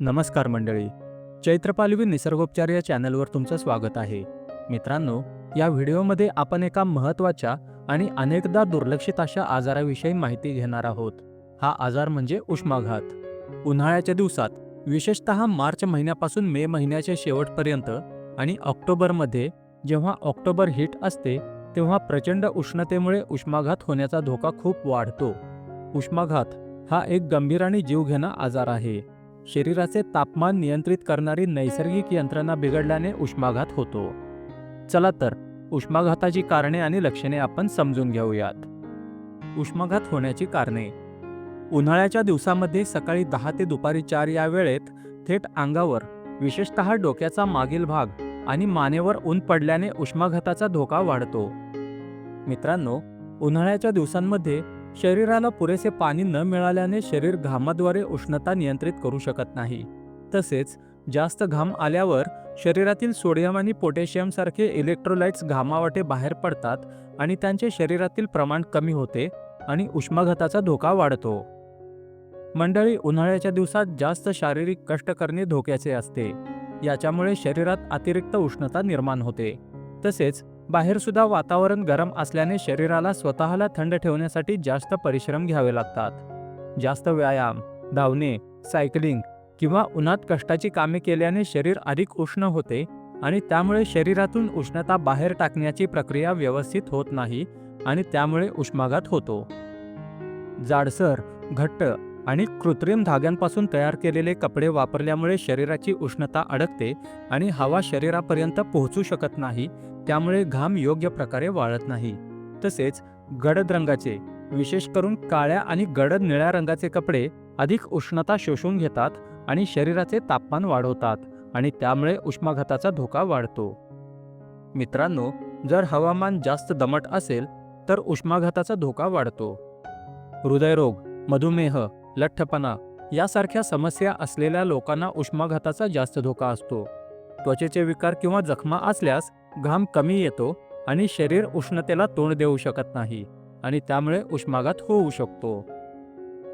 नमस्कार मंडळी. चैत्रपालवी निसर्गोपचार या चॅनलवर तुमचं स्वागत आहे. मित्रांनो या व्हिडिओमध्ये आपण एका महत्त्वाच्या आणि अनेकदा दुर्लक्षित अशा आजाराविषयी माहिती घेणार आहोत. हा आजार म्हणजे उष्माघात. उन्हाळ्याच्या दिवसात विशेषत मार्च महिन्यापासून मे महिन्याच्या शेवटपर्यंत आणि ऑक्टोबरमध्ये जेव्हा ऑक्टोबर हिट असते तेव्हा प्रचंड उष्णतेमुळे उष्माघात होण्याचा धोका खूप वाढतो. उष्माघात हा एक गंभीर आणि जीवघेणा आजार आहे. शरीराचे तापमान नियंत्रित करणारी नैसर्गिक यंत्रणा बिघडल्याने उष्माघात होतो. चला तर उष्माघाताची कारणे आणि लक्षणे आपण समजून घेऊयात. उष्माघात होण्याची कारणे. उन्हाळ्याच्या दिवसामध्ये सकाळी दहा ते दुपारी चार या वेळेत थेट अंगावर विशेषतः डोक्याचा मागील भाग आणि मानेवर ऊन पडल्याने उष्माघाताचा धोका वाढतो. मित्रांनो उन्हाळ्याच्या दिवसांमध्ये शरीराला पुरेसे पाणी न मिळाल्याने शरीर घामाद्वारे उष्णता नियंत्रित करू शकत नाही. तसेच जास्त घाम आल्यावर शरीरातील सोडियम आणि पोटॅशियम सारखे इलेक्ट्रोलाइट्स घामावाटे बाहेर पडतात आणि त्यांचे शरीरातील प्रमाण कमी होते आणि उष्माघाताचा धोका वाढतो. मंडळी उन्हाळ्याच्या दिवसात जास्त शारीरिक कष्ट करणे धोक्याचे असते. याच्यामुळे शरीरात अतिरिक्त उष्णता निर्माण होते. तसेच बाहेरसुद्धा वातावरण गरम असल्याने शरीराला स्वतःला थंड ठेवण्यासाठी जास्त परिश्रम घ्यावे लागतात. जास्त व्यायाम धावणे सायकलिंग किंवा उन्हात कष्टाची कामे केल्याने शरीर अधिक उष्ण होते आणि त्यामुळे शरीरातून उष्णता बाहेर टाकण्याची प्रक्रिया व्यवस्थित होत नाही आणि त्यामुळे उष्माघात होतो. जाडसर घट्ट आणि कृत्रिम धाग्यांपासून तयार केलेले कपडे वापरल्यामुळे शरीराची उष्णता अडकते आणि हवा शरीरापर्यंत पोहोचू शकत नाही त्यामुळे घाम योग्य प्रकारे वाळत नाही. तसेच गडद रंगाचे विशेष करून काळ्या आणि गडद निळ्या रंगाचे कपडे अधिक उष्णता शोषून घेतात आणि शरीराचे तापमान वाढवतात आणि त्यामुळे उष्माघाताचा धोका वाढतो. मित्रांनो जर हवामान जास्त दमट असेल तर उष्माघाताचा धोका वाढतो. हृदयरोग मधुमेह लठ्ठपणा यासारख्या समस्या असलेल्या लोकांना उष्माघाताचा जास्त धोका असतो. त्वचेचे विकार किंवा जखमा असल्यास घाम कमी येतो आणि शरीर उष्णतेला तोंड देऊ शकत नाही आणि त्यामुळे उष्माघात होऊ शकतो.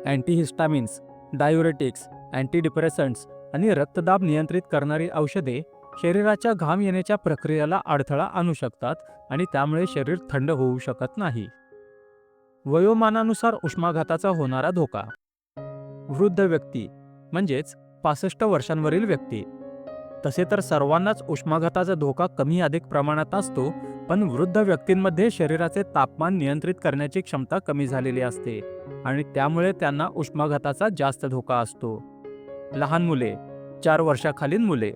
अँटीहिस्टामिन्स डायुरेटिक्स अँटीडिप्रेसंट्स आणि रक्तदाब नियंत्रित करणारी औषधे शरीराच्या घाम येण्याच्या प्रक्रियेला अडथळा आणू शकतात आणि त्यामुळे शरीर थंड होऊ शकत नाही. वयोमानानुसार उष्माघाताचा होणारा धोका वृद्ध व्यक्ती म्हणजेच पासष्ट वर्षांवरील व्यक्ती. तसे तर सर्वांनाच उष्माघाताचा धोका कमी अधिक प्रमाणात असतो पण वृद्ध व्यक्तींमध्ये शरीराचे तापमान नियंत्रित करण्याची क्षमता कमी झालेली असते आणि त्यामुळे त्यांना उष्माघाताचा जास्त धोका असतो. लहान मुले चार वर्षाखालील मुले.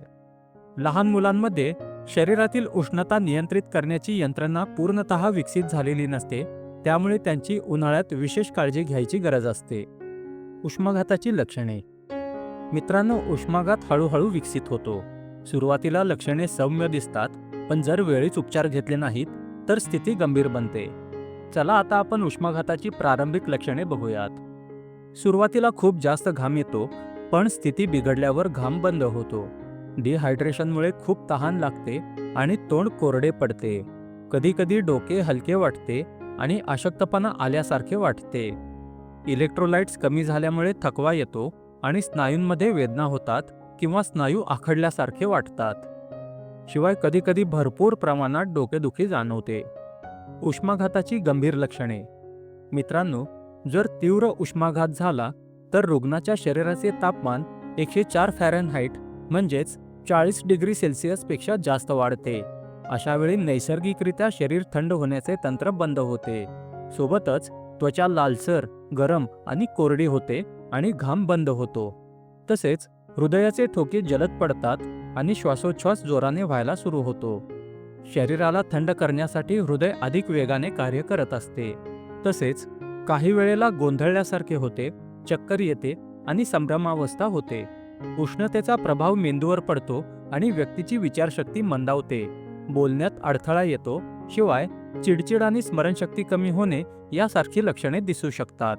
लहान मुलांमध्ये शरीरातील उष्णता नियंत्रित करण्याची यंत्रणा पूर्णतः विकसित झालेली नसते त्यामुळे त्यांची उन्हाळ्यात विशेष काळजी घ्यायची गरज असते. उष्माघाताची लक्षणे. मित्रांनो उष्माघात हळूहळू विकसित होतो. सुरुवातीला लक्षणे सौम्य दिसतात पण जर वेळीच उपचार घेतले नाहीत तर स्थिती गंभीर बनते. चला आता आपण उष्माघाताची प्रारंभिक लक्षणे बघूयात. सुरुवातीला खूप जास्त घाम येतो पण स्थिती बिघडल्यावर घाम बंद होतो. डिहायड्रेशनमुळे खूप तहान लागते आणि तोंड कोरडे पडते. कधीकधी डोके हलके वाटते आणि अशक्तपणा आल्यासारखे वाटते. इलेक्ट्रोलाइट्स कमी झाल्यामुळे थकवा येतो आणि स्नायूंमध्ये वेदना होतात किंवा स्नायू आखडल्यासारखे वाटतात. शिवाय कधीकधी भरपूर प्रमाणात डोकेदुखी जाणवते. उष्माघाताची गंभीर लक्षणे. मित्रांनो जर तीव्र उष्माघात झाला तर रुग्णाच्या शरीराचे तापमान एकशे चार फॅरनहाईट म्हणजेच चाळीस डिग्री सेल्सिअसपेक्षा जास्त वाढते. अशावेळी नैसर्गिकरित्या शरीर थंड होण्याचे तंत्र बंद होते. सोबतच त्वचा लालसर गरम आणि कोरडी होते आणि घाम बंद होतो. तसेच हृदयाचे ठोके जलद पडतात आणि श्वासोच्छ्वास जोराने व्हायला सुरू होतो. शरीराला थंड करण्यासाठी हृदय अधिक वेगाने कार्य करत असते. तसेच काही वेळेला गोंधळल्यासारखे होते चक्कर येते आणि संभ्रमावस्था होते. उष्णतेचा प्रभाव मेंदूवर पडतो आणि व्यक्तीची विचारशक्ती मंदावते. बोलण्यात अडथळा येतो शिवाय चिडचिड आणि स्मरणशक्ती कमी होणे यासारखी लक्षणे दिसू शकतात.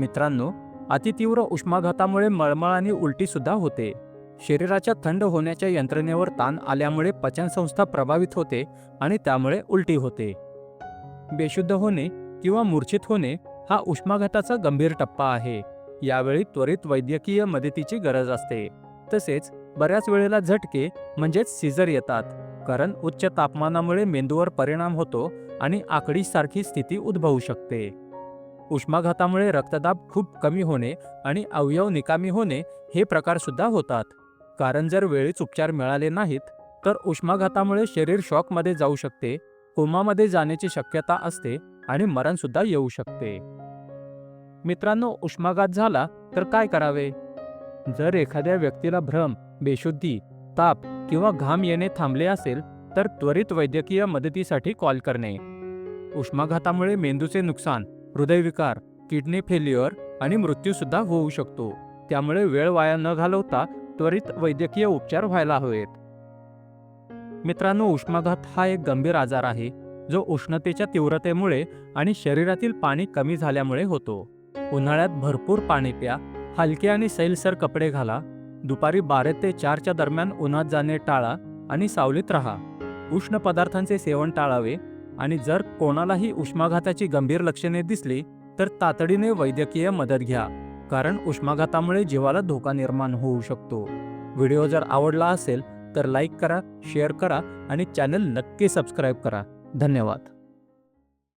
मित्रांनो अतितीव्र उष्माघातामुळे मळमळ आणि उलटीसुद्धा होते. शरीराच्या थंड होण्याच्या यंत्रणेवर ताण आल्यामुळे पचनसंस्था प्रभावित होते आणि त्यामुळे उलटी होते. बेशुद्ध होणे किंवा मूर्छित होणे हा उष्माघाताचा गंभीर टप्पा आहे. यावेळी त्वरित वैद्यकीय मदतीची गरज असते. तसेच बऱ्याच वेळेला झटके म्हणजेच सीझर येतात. कारण उच्च तापमानामुळे मेंदूवर परिणाम होतो आणि आकडीसारखी स्थिती उद्भवू शकते. उष्माघातामुळे रक्तदाब खूप कमी होणे आणि अवयव निकामी होणे हे प्रकार सुद्धा होतात. कारण जर वेळीच उपचार मिळाले नाहीत तर उष्माघातामुळे शरीर शॉकमध्ये जाऊ शकते कोमामध्ये जाण्याची शक्यता असते आणि मरणसुद्धा येऊ शकते. मित्रांनो उष्माघात झाला तर काय करावे? जर एखाद्या व्यक्तीला भ्रम बेशुद्धी ताप किंवा घाम येणे थांबले असेल तर त्वरित वैद्यकीय मदतीसाठी कॉल करणे. उष्माघातामुळे मेंदूचे नुकसान हृदयविकार किडनी फेल्युअर आणि मृत्यूसुद्धा होऊ शकतो. त्यामुळे वेळ वाया न घालवता त्वरित वैद्यकीय उपचार व्हायला हवेत. मित्रांनो उष्माघात हा एक गंभीर आजार आहे जो उष्णतेच्या तीव्रतेमुळे आणि शरीरातील पाणी कमी झाल्यामुळे होतो. उन्हाळ्यात भरपूर पाणी प्या हलके आणि सैलसर कपडे घाला दुपारी बारा ते चारच्या दरम्यान उन्हात जाणे टाळा आणि सावलीत राहा. उष्ण पदार्थांचे सेवन टाळावे आणि जर कोणालाही उष्माघाताची गंभीर लक्षणे दिसली तर तातडीने वैद्यकीय मदत घ्या कारण उष्माघातामुळे जीवाला धोका निर्माण होऊ शकतो. व्हिडिओ जर आवडला असेल तर लाईक करा शेअर करा आणि चॅनल नक्की सबस्क्राईब करा. धन्यवाद.